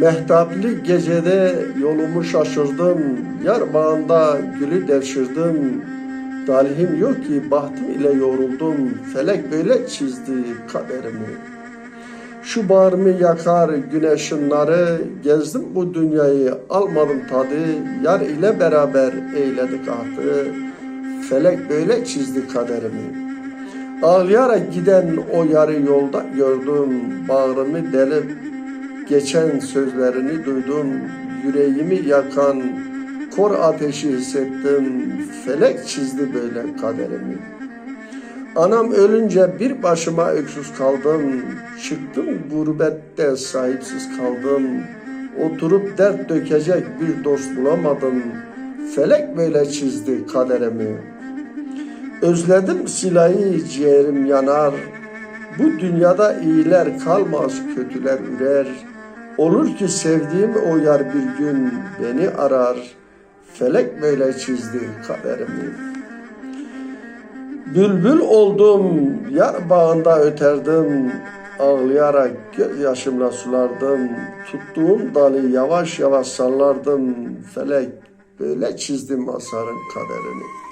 Mehtaplı gecede yolumu şaşırdım. Yar bağında gülü devşirdim. Talihim yok ki bahtım ile yoruldum. Felek böyle çizdi kaderimi. Şu bağrımı yakar güneş ışınları. Gezdim bu dünyayı almadım tadı. Yar ile beraber eyledik ahtı. Felek böyle çizdi kaderimi. Ağlayarak giden o yarı yolda gördüm. Bağrımı delip geçen sözlerini duydum. Yüreğimi yakan kor ateşi hissettim. Felek çizdi böyle kaderimi. Anam ölünce bir başıma öksüz kaldım. Çıktım gurbette sahipsiz kaldım. Oturup dert dökecek bir dost bulamadım. Felek böyle çizdi kaderimi. Özledim silahı ciğerim yanar. Bu dünyada iyiler kalmaz kötüler ürer. Olur ki sevdiğim o yar bir gün beni arar. Felek böyle çizdi kaderimi. Bülbül oldum, yar bağında öterdim. Ağlayarak gözyaşımla sulardım. Tuttuğum dalı yavaş yavaş sallardım. Felek böyle çizdim masarın kaderini.